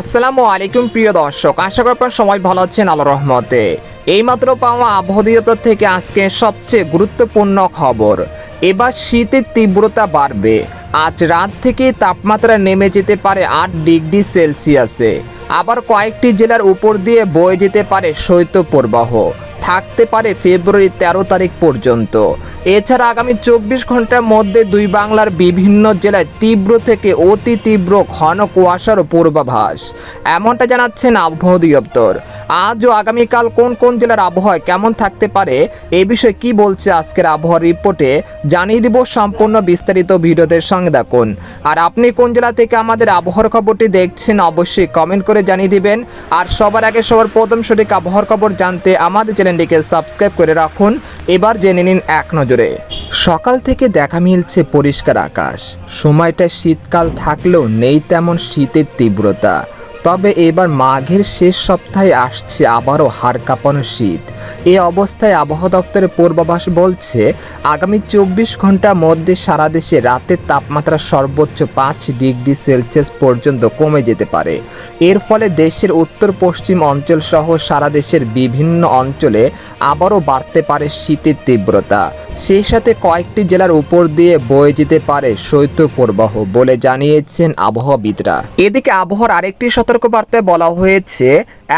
আসসালামু আলাইকুম, প্রিয় দর্শক। আশা করি আপনার সবাই ভালো আছেন আল্লাহ রহমতে। এইমাত্র পাওয়া আবহাওয়া থেকে আজকে সবচেয়ে গুরুত্বপূর্ণ খবর। এবার শীতের তীব্রতা বাড়বে। আজ রাত থেকে তাপমাত্রা নেমে যেতে পারে আট ডিগ্রি সেলসিয়াসে। আবার কয়েকটি জেলার উপর দিয়ে বয়ে যেতে পারে শৈত্যপ্রবাহ থাকতে পারে ফেব্রুয়ারি তেরো তারিখ পর্যন্ত। এছাড়া আগামী চব্বিশ ঘণ্টার মধ্যে দুই বাংলার বিভিন্ন জেলায় তীব্র থেকে অতি তীব্র ঘন কুয়াশার পূর্বাভাস। এমনটা জানাচ্ছেন আবহাওয়া অধিদপ্তর। আজ ও আগামীকাল কোন কোন জেলার আবহাওয়া কেমন থাকতে পারে, এ বিষয়ে কি বলছে আজকের আবহাওয়ার রিপোর্টে, জানিয়ে দিব সম্পূর্ণ বিস্তারিত ভিডিওদের সঙ্গে দেখুন আর আপনি কোন জেলা থেকে আমাদের আবহাওয়ার খবরটি দেখছেন অবশ্যই কমেন্ট করে জানিয়ে দিবেন। আর সবার আগে সবার প্রথম সঠিক আবহাওয়ার খবর জানতে আমাদের চ্যানেলটিকে সাবস্ক্রাইব করে রাখুন। এবার জেনে নিন এক নজরে। সকাল থেকে দেখা মিলছে পরিষ্কার আকাশ। সময়টা শীতকাল থাকলেও নেই তেমন শীতের তীব্রতা। তবে এবার মাঘের শেষ সপ্তাহে আসছে আবারও হাড় কাঁপানো শীত। এই অবস্থায় আবহাওয়া দপ্তরের পূর্বাভাস বলছে, আগামী চব্বিশ ঘণ্টার মধ্যে সারা দেশে রাতের তাপমাত্রা সর্বোচ্চ পাঁচ ডিগ্রি সেলসিয়াস পর্যন্ত কমে যেতে পারে। এর ফলে দেশের উত্তর পশ্চিম অঞ্চল সহ সারা দেশের বিভিন্ন অঞ্চলে আবারও বাড়তে পারে শীতের তীব্রতা। সেই সাথে কয়েকটি জেলার উপর দিয়ে বয়ে যেতে পারে শৈত্যপ্রবাহ বলে জানিয়েছেন আবহাওয়াবিদরা। এদিকে আবহাওয়ার আরেকটি সতর্কবার্তায় বলা হয়েছে,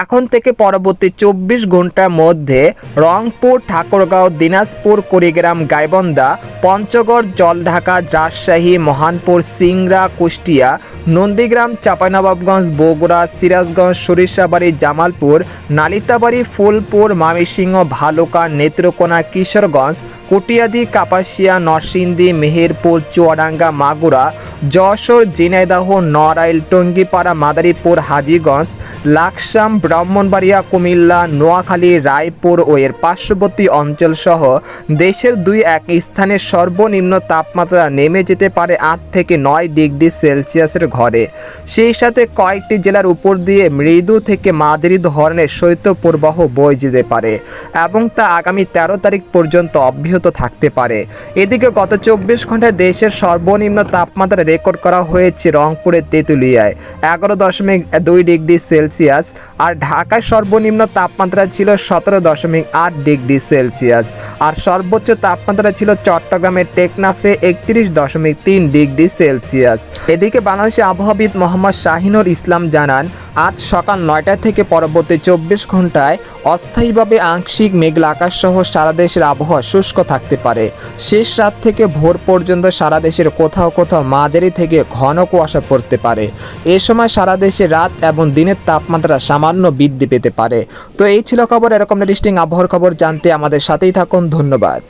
এখন থেকে পরবর্তী চব্বিশ ঘণ্টার মধ্যে রংপুর, ঠাকুরগাঁও, দিনাজপুর, কুড়িগ্রাম গাইবন্দা পঞ্চগড়, জলঢাকা, রাজশাহী, মহানপুর, সিংড়া, কুষ্টিয়া, নন্দীগ্রাম, চাঁপাইনবাবগঞ্জ, বগুড়া, সিরাজগঞ্জ, সরিষাবাড়ি, জামালপুর, নালিতাবাড়ি, ফুলপুর মামিসিংহ ভালুকা, নেত্রকোনা, কিশোরগঞ্জ, কটিয়াদি, কাপাসিয়া, নরসিংদী, মেহেরপুর, চুয়াডাঙ্গা, মাগুরা যশোর, ঝিনাইদহ, নড়াইল, টঙ্গিপাড়া, মাদারীপুর, হাজীগঞ্জ, লাকসাম, ব্রাহ্মণবাড়িয়া, কুমিল্লা, নোয়াখালী, রায়পুর ও এর পার্শ্ববর্তী অঞ্চলসহ দেশের দুই এক স্থানে সর্বনিম্ন তাপমাত্রা নেমে যেতে পারে আট থেকে নয় ডিগ্রি সেলসিয়াসের ঘরে। সেই সাথে কয়েকটি জেলার উপর দিয়ে মৃদু থেকে মাঝারি ধরনের শৈত্যপ্রবাহ বয়ে যেতে পারে এবং তা আগামী তেরো তারিখ পর্যন্ত অব্যাহত থাকতে পারে। এদিকে গত চব্বিশ ঘন্টায় দেশের সর্বনিম্ন তাপমাত্রা রেকর্ড করা হয়েছে রংপুরের তেঁতুলিয়ায়। এগারো দশমিক দুই ডিগ্রি সেলসিয়াস আর ঢাকায় সর্বনিম্ন তাপমাত্রা ছিল সতেরো দশমিক আট ডিগ্রি সেলসিয়াস আর সর্বোচ্চ তাপমাত্রা ছিল চট্টগ্রামের টেকনাফে একত্রিশ দশমিক তিন ডিগ্রি সেলসিয়াস। এদিকে বাংলাদেশের আবহাওয়াবিদ মোহাম্মদ শাহিনুর ইসলাম জানান, আজ সকাল নয়টা থেকে পরবর্তী চব্বিশ ঘন্টায় অস্থায়ীভাবে আংশিক মেঘলা আকাশ সহ সারা দেশের আবহাওয়া শুষ্ক থাকতে পারে। শেষ রাত থেকে ভোর পর্যন্ত সারা দেশের কোথাও কোথাও মাঝারি থেকে ঘন কুয়াশা পড়তে পারে। এ সময় সারা দেশে রাত এবং দিনের তাপমাত্রা সামান্য বৃদ্ধি পেতে পারে। তো এই ছিল খবর, এরকম লিস্টিং আবহাওয়ার খবর জানতে আমাদের সাথেই থাকুন, ধন্যবাদ।